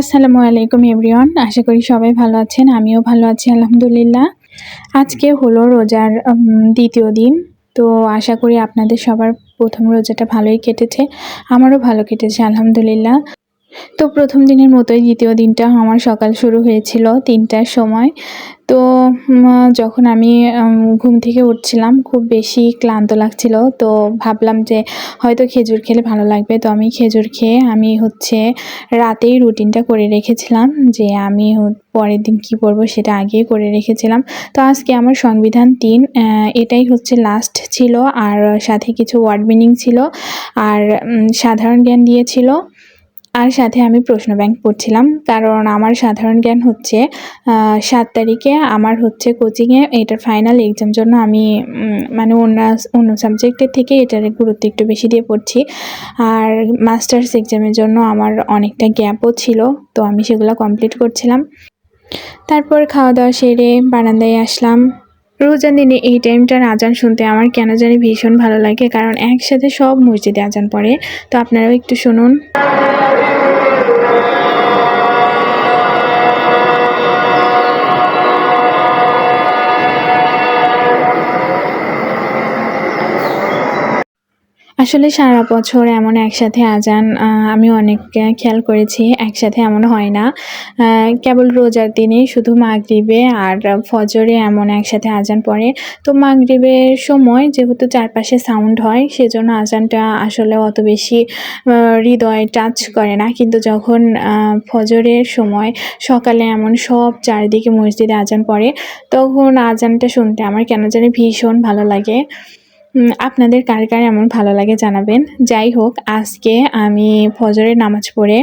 আসসালামু আলাইকুম এভরিওয়ান, আশা করি সবাই ভালো আছেন, আমিও ভালো আছি, আলহামদুলিল্লাহ। আজকে হলো রোজার দ্বিতীয় দিন, তো আশা করি আপনাদের সবার প্রথম রোজাটা ভালোই কেটেছে, আমারও ভালো কেটেছে, আলহামদুলিল্লাহ। তো প্রথম দিনের মতোই দ্বিতীয় দিনটা আমার সকাল শুরু হয়েছিল তিনটার সময়। তো যখন আমি ঘুম থেকে উঠছিলাম, খুব বেশি ক্লান্ত লাগছিল। তো ভাবলাম যে, হয়তো খেজুর খেলে ভালো লাগবে। তো আমি খেজুর খেয়ে আমি হচ্ছে রাতেই রুটিনটা করে রেখেছিলাম যে, আমি পরের দিন কি করব সেটা আগেই করে রেখেছিলাম। তো আজকে আমার সংবিধান তিন এটাই হচ্ছে লাস্ট ছিল। আর সাথে কিছু ওয়ার্ড মিনিং ছিল। আর সাধারণ জ্ঞান দিয়েছিল। আর সাথে আমি প্রশ্ন ব্যাংক পড়ছিলাম, কারণ আমার সাধারণ জ্ঞান হচ্ছে সাত তারিখে আমার হচ্ছে কোচিংয়ে এটার ফাইনাল এক্সাম জন্য আমি মানে অন্য অন্য সাবজেক্টের থেকে এটার গুরুত্ব একটু বেশি দিয়ে পড়ছি। আর মাস্টার্স এক্সামের জন্য আমার অনেকটা গ্যাপও ছিল, তো আমি সেগুলো কমপ্লিট করছিলাম। তারপর খাওয়া দাওয়া সেরে বারান্দায় আসলাম। রোজার দিনে এই টাইমটার আজান শুনতে আমার কেন জানি ভীষণ ভালো লাগে, কারণ একসাথে সব মসজিদে আজান পড়ে। তো আপনারাও একটু শুনুন। আসলে সারা বছর এমন একসাথে আজান আমি অনেক খেয়াল করেছি, একসাথে এমন হয় না। কেবল রোজার দিনে শুধু মাগরিবে আর ফজরে এমন একসাথে আজান পড়ে। তো মাগরিবের সময় যেহেতু চারপাশে সাউন্ড হয়, সেজন্য আজানটা আসলে অত বেশি হৃদয় টাচ করে না। কিন্তু যখন ফজরের সময় সকালে এমন সব চারিদিকে মসজিদে আজান পড়ে, তখন আজানটা শুনতে আমার কেন জানি ভীষণ ভালো লাগে। আপনাদের কার কার এমন ভালো লাগে জানাবেন। যাই হোক, আজকে আমি ফজরের নামাজ পড়ে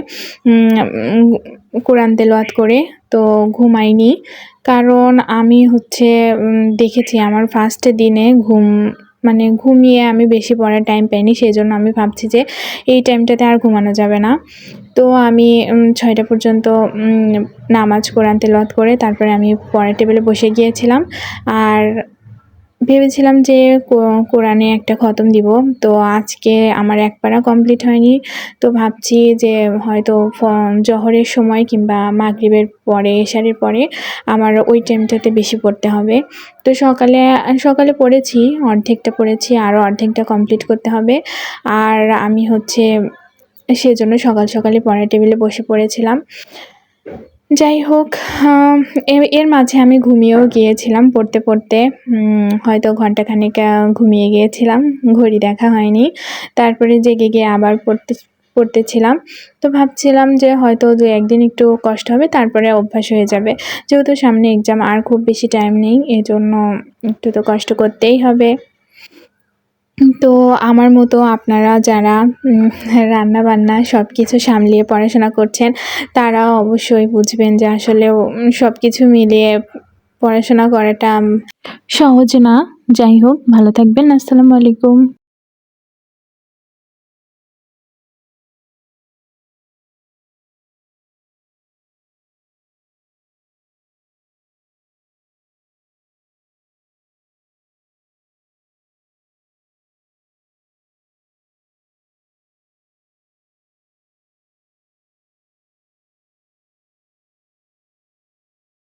কোরআন তেলাওয়াত করে তো ঘুমাইনি। কারণ আমি হচ্ছে দেখেছি আমার ফার্স্ট দিনে ঘুম মানে ঘুমিয়ে আমি বেশি পড়ার টাইম পাইনি সেই জন্য আমি ভাবছি যে এই টাইমটাতে আর ঘুমানো যাবে না। তো আমি ছয়টা পর্যন্ত নামাজ কোরআন তেলাওয়াত করে তারপরে আমি পড়ার টেবিলে বসে গিয়েছিলাম। আর ভেবেছিলাম যে কোরআনে একটা খতম দিব। তো আজকে আমার এক পারা কমপ্লিট হয়নি। তো ভাবছি যে হয়তো জহরের সময় কিংবা মাগরিবের পরে, এশারের পরে আমার ওই টাইমটাতে বেশি পড়তে হবে। তো সকালে সকালে পড়েছি, অর্ধেকটা পড়েছি আরও অর্ধেকটা কমপ্লিট করতে হবে। আর আমি হচ্ছে সেজন্য সকাল সকালে পড়ার টেবিলে বসে পড়েছিলাম। যাই হোক এর মাঝে আমি ঘুমিয়েও গিয়েছিলাম পড়তে পড়তে। হয়তো ঘন্টাখানেক ঘুমিয়ে গিয়েছিলাম, ঘড়ি দেখা হয়নি। তারপরে জেগে গিয়ে আবার পড়তে, পড়তেছিলাম। তো ভাবছিলাম যে হয়তো দু একদিন একটু কষ্ট হবে, তারপরে অভ্যাস হয়ে যাবে। যেহেতু সামনে এক্সাম আর খুব বেশি টাইম নেই, এজন্য একটু তো কষ্ট করতেই হবে। তো আমার মতো আপনারা যারা রান্না বান্না সব কিছু সামলিয়ে পড়াশোনা করছেন তারা অবশ্যই বুঝবেন যে আসলে সব কিছু মিলিয়ে পড়াশোনা করাটা সহজ না। যাই হোক, ভালো থাকবেন। আসসালামু আলাইকুম।